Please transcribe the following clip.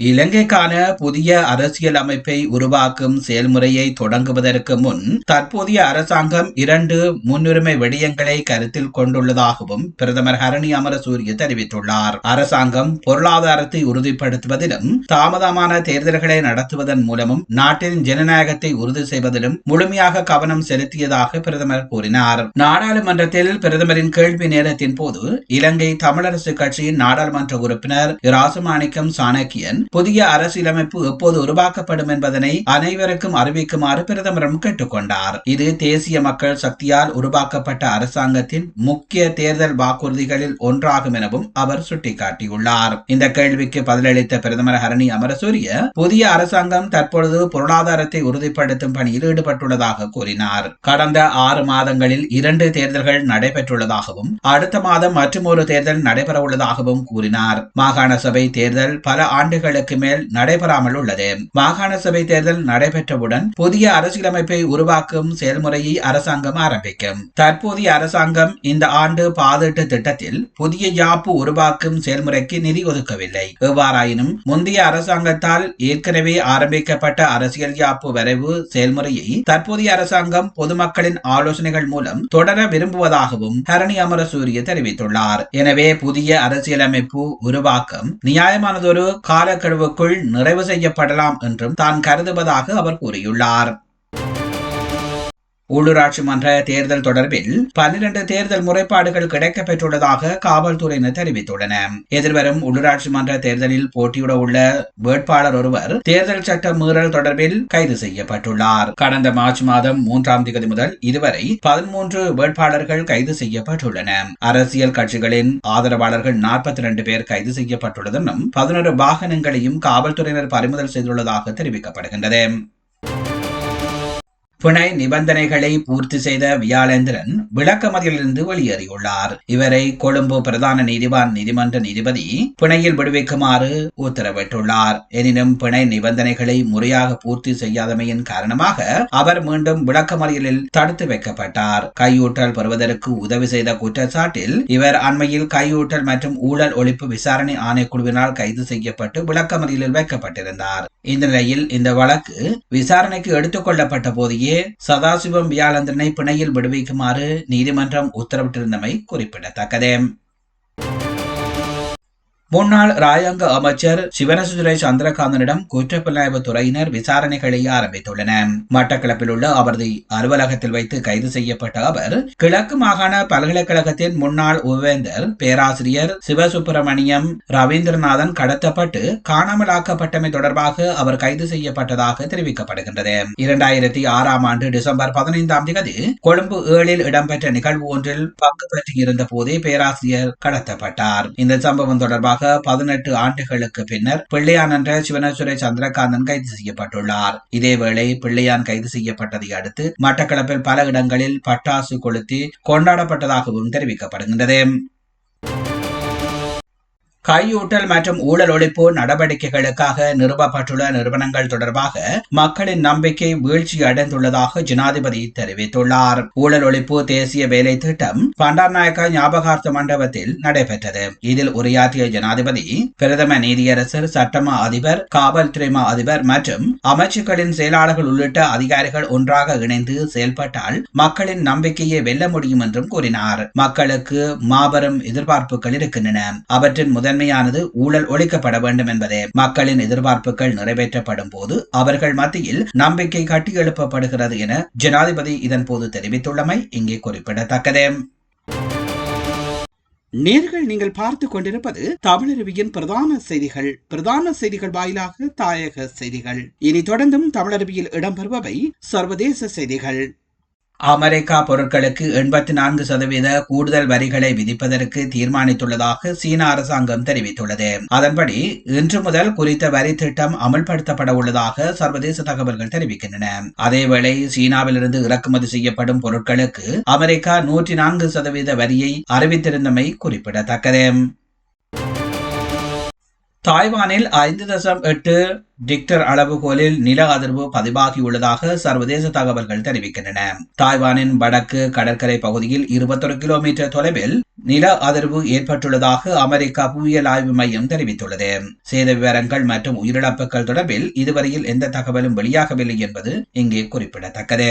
இலங்கைக்கான புதிய அரசியல் அமைப்பை உருவாக்கும் செயல்முறையை தொடங்குவதற்கு முன் தற்போதைய அரசாங்கம் இரண்டு முன்னுரிமை விடயங்களை கருத்தில் கொண்டுள்ளதாகவும் பிரதமர் ஹரணி அமரசூரிய தெரிவித்துள்ளார். அரசாங்கம் பொருளாதாரத்தை உறுதிப்படுத்துவதிலும் தாமதமான தேர்தல்களை நடத்துவதன் மூலமும் நாட்டின் ஜனநாயகத்தை உறுதி செய்வதிலும் முழுமையாக கவனம் செலுத்தியதாக பிரதமர் கூறினார். நாடாளுமன்றத்தில் பிரதமரின் கேள்வி நேரத்தின் போது இலங்கை தமிழரசு கட்சியின் நாடாளுமன்ற உறுப்பினர் ராசமாணிக்கம் சாணக்கியன் புதிய அரசியலமைப்பு எப்போது உருவாக்கப்படும் என்பதனை அனைவருக்கும் அறிவிக்குமாறு பிரதமரும் கேட்டுக்கொண்டார். இது தேசிய மக்கள் சக்தியால் உருவாக்கப்பட்ட அரசாங்கத்தின் முக்கிய தேர்தல் வாக்குறுதிகளில் ஒன்றாகும் எனவும் அவர் சுட்டிக்காட்டியுள்ளார். இந்த கேள்விக்கு பதிலளித்த பிரதமர் ஹரணி அமரசூரிய புதிய அரசாங்கம் தற்பொழுது பொருளாதாரத்தை உறுதிப்படுத்தும் பணியில் ஈடுபட்டுள்ளதாக கூறினார். கடந்த ஆறு மாதங்களில் இரண்டு தேர்தல்கள் நடைபெற்றுள்ளதாகவும் அடுத்த மாதம் மற்றொரு தேர்தல் நடைபெறவுள்ளதாகவும் கூறினார். மாகாண சபை தேர்தல் பல ஆண்டுகளுக்கு மேல் நடைபெறாமல் உள்ளது. மாகாண சபை தேர்தல் நடைபெற்றவுடன் புதிய அரசியலமைப்பை உருவாக்கும் செயல்முறையை அரசாங்கம் ஆரம்பிக்கும். தற்போதைய அரசாங்கம் இந்த ஆண்டு பாதீட்டு திட்டத்தில் புதிய யாப்பு உருவாக்கும் செயல்முறைக்கு நிதி ஒதுக்கவில்லை. எவ்வாறாயினும் முந்தைய அரசாங்கத்தால் ஏற்கனவே ஆரம்பிக்கப்பட்ட அரசியல் யாப்பு வரைவு செயல்முறையை தற்போதைய அரசாங்கம் பொதுமக்களின் ஆலோசனைகள் மூலம் தொடர விரும்புவதாகவும் ஹரணி அமரசூரிய தெரிவித்துள்ளார். எனவே புதிய அரசியலமைப்பு உருவாக்கம் நியாயமானதொரு நாட்களுக்குள் நிறைவு செய்யப்படலாம் என்றும் தான் கருதுவதாக அவர் கூறியுள்ளார். உள்ளூராட்சி மன்ற தேர்தல் தொடர்பில் பன்னிரண்டு தேர்தல் முறைப்பாடுகள் கிடைக்கப்பெற்றுள்ளதாக காவல்துறையினர் தெரிவித்துள்ளனர் எதிர்வரும் உள்ளூராட்சி மன்ற தேர்தலில் போட்டியிட உள்ள வேட்பாளர் ஒருவர் தேர்தல் சட்ட மீறல் தொடர்பில் கைது செய்யப்பட்டுள்ளார். கடந்த மார்ச் மாதம் மூன்றாம் தேதி முதல் இதுவரை பதிமூன்று வேட்பாளர்கள் கைது செய்யப்பட்டுள்ளன. அரசியல் கட்சிகளின் ஆதரவாளர்கள் நாற்பத்தி இரண்டு பேர் கைது செய்யப்பட்டுள்ளதும் பதினொரு வாகனங்களையும் காவல்துறையினர் பறிமுதல் செய்துள்ளதாக தெரிவிக்கப்படுகின்றது. பிணை நிபந்தனைகளை பூர்த்தி செய்த வியாழேந்திரன் விளக்கமதியிலிருந்து வெளியேறியுள்ளார். இவரை கொழும்பு பிரதான நீதிவான் நீதிமன்ற நீதிபதி பிணையில் விடுவிக்குமாறு உத்தரவிட்டுள்ளார். எனினும் பிணை நிபந்தனைகளை முறையாக பூர்த்தி செய்யாதமையின் காரணமாக அவர் மீண்டும் விளக்கமறியலில் தடுத்து வைக்கப்பட்டார். கையூட்டல் பெறுவதற்கு உதவி செய்த குற்றச்சாட்டில் இவர் அண்மையில் கையூட்டல் மற்றும் ஊழல் ஒழிப்பு விசாரணை ஆணைக்குழுவினால் கைது செய்யப்பட்டு விளக்கமறியலில் வைக்கப்பட்டிருந்தார். இந்த நிலையில் இந்த வழக்கு விசாரணைக்கு எடுத்துக்கொள்ளப்பட்ட போதையே சதாசிவம் வியாழந்திரனை பிணையில் விடுவிக்குமாறு நீதிமன்றம் உத்தரவிட்டிருந்தமை குறிப்பிடத்தக்கது. முன்னாள் ராயங்க அமைச்சர் சிவனசுரை சந்திரகாந்தனிடம் குற்றப்புலனாய்வு துறையினர் விசாரணைகளை ஆரம்பித்துள்ளனர் மட்டக்களப்பில் உள்ள அவரது அலுவலகத்தில் வைத்து கைது செய்யப்பட்ட அவர் கிழக்கு மாகாண பல்கலைக்கழகத்தின் முன்னாள் உவேந்தர் பேராசிரியர் சிவசுப்பிரமணியம் ரவீந்திரநாதன் கடத்தப்பட்டு காணாமலாக்கப்பட்டமை தொடர்பாக அவர் கைது செய்யப்பட்டதாக தெரிவிக்கப்படுகின்றது. இரண்டாயிரத்தி ஆறாம் ஆண்டு டிசம்பர் பதினைந்தாம் தேதி கொழும்பு ஏழில் இடம்பெற்ற நிகழ்வு ஒன்றில் பங்கு பெற்றிருந்த போதே பேராசிரியர் கடத்தப்பட்டார். இந்த சம்பவம் தொடர்பாக தொடர்பாக பதினெட்டு ஆண்டுகளுக்கு பின்னர் பிள்ளையான் என்ற சிவனேஸ்வரை சந்திரகாந்தன் கைது செய்யப்பட்டுள்ளார். இதேவேளை பிள்ளையான் கைது செய்யப்பட்டதை அடுத்து மட்டக்களப்பில் பல இடங்களில் பட்டாசு கொளுத்தி கொண்டாடப்பட்டதாகவும் தெரிவிக்கப்படுகின்றது. கையூட்டல் மற்றும் ஊழல் ஒழிப்பு நடவடிக்கைகளுக்காக நிறுவப்பட்டுள்ள நிறுவனங்கள் தொடர்பாக மக்களின் நம்பிக்கை வீழ்ச்சி அடைந்துள்ளதாக ஜனாதிபதி தெரிவித்துள்ளார். ஊழல் ஒழிப்பு தேசிய வேலை திட்டம் பண்டாநாயக்க ஞாபகார்த்த மண்டபத்தில் நடைபெற்றது. இதில் உரையாற்றிய ஜனாதிபதி பிரதம நீதியரசர் சட்டமா அதிபர் காவல்துறை மா அதிபர் மற்றும் அமைச்சுக்களின் செயலாளர்கள் உள்ளிட்ட அதிகாரிகள் ஒன்றாக இணைந்து செயல்பட்டால் மக்களின் நம்பிக்கையை வெல்ல முடியும் என்றும் கூறினார். மக்களுக்கு மாபெரும் எதிர்பார்ப்புகள் இருக்கின்றன. அவற்றின் முதன் முதன்மையானது ஊழல் ஒழிக்கப்பட வேண்டும் என்பதே. மக்களின் எதிர்பார்ப்புகள் நிறைவேற்றப்படும் போது அவர்கள் மத்தியில் நம்பிக்கை கட்டியெழுப்பப்படுகிறது என ஜனாதிபதி இதன்போது தெரிவித்துள்ளமை இங்கே குறிப்பிடத்தக்கது. நேர்கள் நீங்கள் பார்த்து கொண்டிருப்பது தமிழருவியின் பிரதான செய்திகள். பிரதான செய்திகள் வாயிலாக தாயக செய்திகள். இனி தொடர்ந்தும் தமிழருவியில் இடம்பெறுபவை சர்வதேச செய்திகள். அமெரிக்கா பொருட்களுக்கு எண்பத்தி நான்கு சதவீத கூடுதல் வரிகளை விதிப்பதற்கு தீர்மானித்துள்ளதாக சீன அரசாங்கம் தெரிவித்துள்ளது. அதன்படி இன்று முதல் குறித்த வரி திட்டம் அமல்படுத்தப்பட உள்ளதாக சர்வதேச தகவல்கள் தெரிவிக்கின்றன. அதேவேளை சீனாவிலிருந்து இறக்குமதி செய்யப்படும் பொருட்களுக்கு அமெரிக்கா நூற்றி நான்கு சதவீத வரியை அறிவித்திருந்தமை குறிப்பிடத்தக்கது. தாய்வானில் ஐந்து தசம் எட்டு டிக்டர் அளவுகோலில் நில அதிர்வு பதிவாகியுள்ளதாக சர்வதேச தகவல்கள் தெரிவிக்கின்றன. தாய்வானின் வடக்கு கடற்கரை பகுதியில் இருபத்தொரு கிலோமீட்டர் தொலைவில் நில அதிர்வு ஏற்பட்டுள்ளதாக அமெரிக்கா புவியியல் ஆய்வு மையம் தெரிவித்துள்ளது. சேத விவரங்கள் மற்றும் உயிரிழப்புகள் தொடர்பில் இதுவரையில் எந்த தகவலும் வெளியாகவில்லை என்பது இங்கே குறிப்பிடத்தக்கது.